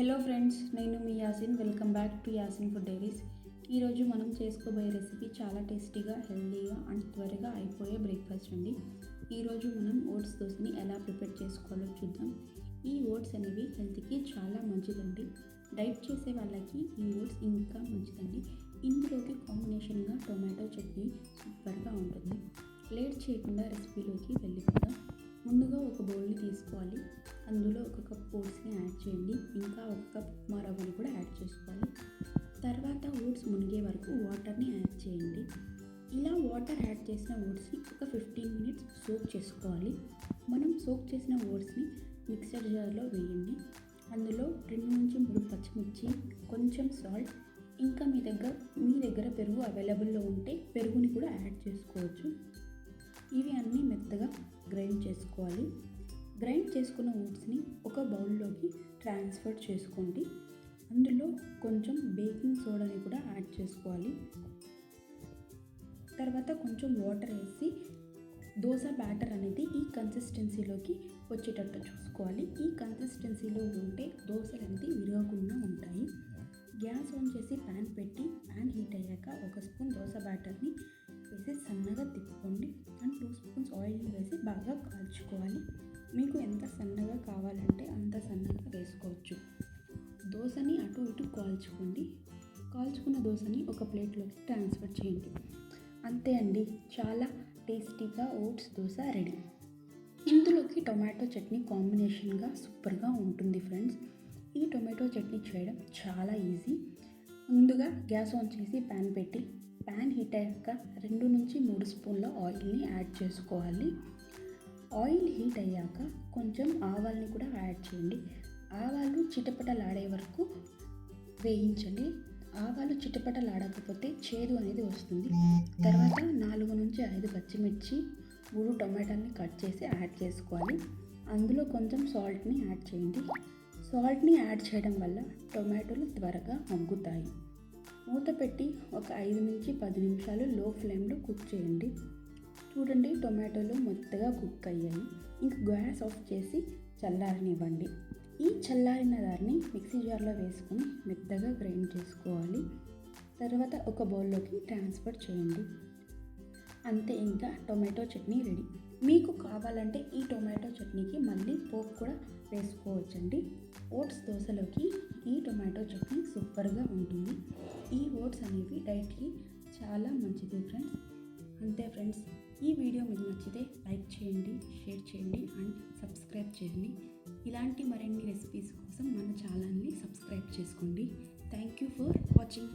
Hello friends నేను మీ Yasin. Welcome back to Yasin food diaries. ఈరోజు మనం చేసుకోబోయే రెసిపీ చాలా టేస్టీగా హెల్తీగా అండ్ త్వరగా అయిపోయే బ్రేక్ఫాస్ట్ అండి. ఈరోజు మనం ఓట్స్ దోశని ఎలా ప్రిపేర్ చేసుకోవాలో చూద్దాం. ఈ ఓట్స్ అనేవి హెల్త్కి చాలా మంచిదండి. డైట్ చేసే వాళ్ళకి ఈ ఓట్స్ ఇంకా మంచిదండి. ఇందులోకి కాంబినేషన్గా టొమాటో చట్నీ సూపర్గా ఉంటుంది. లేట్ చేయకుండా రెసిపీలోకి వెళ్ళిపోదాం. ముందుగా ఒక బౌల్ని తీసుకోవాలి. అందులో ఒక కప్ ఓట్స్ని యాడ్ చేయండి. ఇంకా ఒక కప్ ఉప్మా కూడా యాడ్ చేసుకోవాలి. తర్వాత ఓట్స్ మునిగే వరకు వాటర్ని యాడ్ చేయండి. ఇలా వాటర్ యాడ్ చేసిన ఓట్స్ని ఒక ఫిఫ్టీన్ మినిట్స్ సోక్ చేసుకోవాలి. మనం సోక్ చేసిన ఓట్స్ని మిక్సర్ జార్లో వేయండి. అందులో రెండు నుంచి మూడు పచ్చిమిర్చి కొంచెం సాల్ట్ ఇంకా మీ దగ్గర మీ దగ్గర పెరుగు అవైలబుల్లో ఉంటే పెరుగుని కూడా యాడ్ చేసుకోవచ్చు. ఇవి అన్నీ మెత్తగా గ్రైండ్ చేసుకోవాలి. గ్రైండ్ చేసుకున్న ఓట్స్ని ఒక బౌల్లోకి ట్రాన్స్ఫర్ చేసుకోండి. అందులో కొంచెం బేకింగ్ సోడాని కూడా యాడ్ చేసుకోవాలి. తర్వాత కొంచెం వాటర్ వేసి దోశ బ్యాటర్ అనేది ఈ కన్సిస్టెన్సీలోకి వచ్చేటట్టు చూసుకోవాలి. ఈ కన్సిస్టెన్సీలో ఉంటే దోశలు అనేది విరగకుండా ఉంటాయి. గ్యాస్ ఆన్ చేసి ప్యాన్ పెట్టి ప్యాన్ హీట్ అయ్యాక ఒక స్పూన్ దోశ బ్యాటర్ని వేసి సన్నగా తిప్పుకోండి. అండ్ టూ స్పూన్స్ ఆయిల్ వేసి బాగా కాల్చుకోవాలి. మీకు ఎంత సన్నగా కావాలంటే అంత సన్నగా వేసుకోవచ్చు. దోశని అటు ఇటు కాల్చుకోండి. కాల్చుకున్న దోశని ఒక ప్లేట్లోకి ట్రాన్స్ఫర్ చేయండి. అంతే అండి. చాలా టేస్టీగా ఓట్స్ దోశ రెడీ. ఇందులోకి టొమాటో చట్నీ కాంబినేషన్గా సూపర్గా ఉంటుంది ఫ్రెండ్స్. ఈ టొమాటో చట్నీ చేయడం చాలా ఈజీ. ముందుగా గ్యాస్ ఆన్ చేసి ప్యాన్ పెట్టి ప్యాన్ హీట్ అయ్యాక రెండు నుంచి మూడు స్పూన్ల ఆయిల్ని యాడ్ చేసుకోవాలి. ఆయిల్ హీట్ అయ్యాక కొంచెం ఆవాల్ని కూడా యాడ్ చేయండి. ఆవాలు చిటపటలాడే వరకు వేయించండి. ఆవాలు చిటపటలాడకపోతే చేదు అనేది వస్తుంది. తర్వాత నాలుగు నుంచి ఐదు పచ్చిమిర్చి మూడు టొమాటోని కట్ చేసి యాడ్ చేసుకోవాలి. అందులో కొంచెం సాల్ట్ని యాడ్ చేయండి. సాల్ట్ని యాడ్ చేయడం వల్ల టొమాటోలు త్వరగా మగ్గుతాయి మూత పెట్టి ఒక ఐదు నుంచి పది నిమిషాలు లో ఫ్లేమ్లో కుక్ చేయండి. చూడండి టొమాటోలు మెత్తగా కుక్ అయ్యాయి. ఇంక గ్యాస్ ఆఫ్ చేసి చల్లారనివ్వండి. ఈ చల్లారిన దాన్ని మిక్సీ జార్లో వేసుకొని మెత్తగా గ్రైండ్ చేసుకోవాలి. తర్వాత ఒక బౌల్లోకి ట్రాన్స్ఫర్ చేయండి. అంతే ఇంకా టొమాటో చట్నీ రెడీ. మీకు కావాలంటే ఈ టొమాటో చట్నీకి మళ్ళీ పోపు కూడా వేసుకోవచ్చండి. ఓట్స్ దోశలోకి ఈ టొమాటో చట్నీ సూపర్గా ఉంటుంది. ఫ్రూట్స్ అనేవి డైట్కి చాలా మంచిది ఫ్రెండ్స్ అంతే ఫ్రెండ్స్ ఈ వీడియో మీకు నచ్చితే లైక్ చేయండి షేర్ చేయండి అండ్ సబ్స్క్రైబ్ చేయండి. ఇలాంటి మరిన్ని రెసిపీస్ కోసం మన ఛానల్ని సబ్స్క్రైబ్ చేసుకోండి. Thank you for watching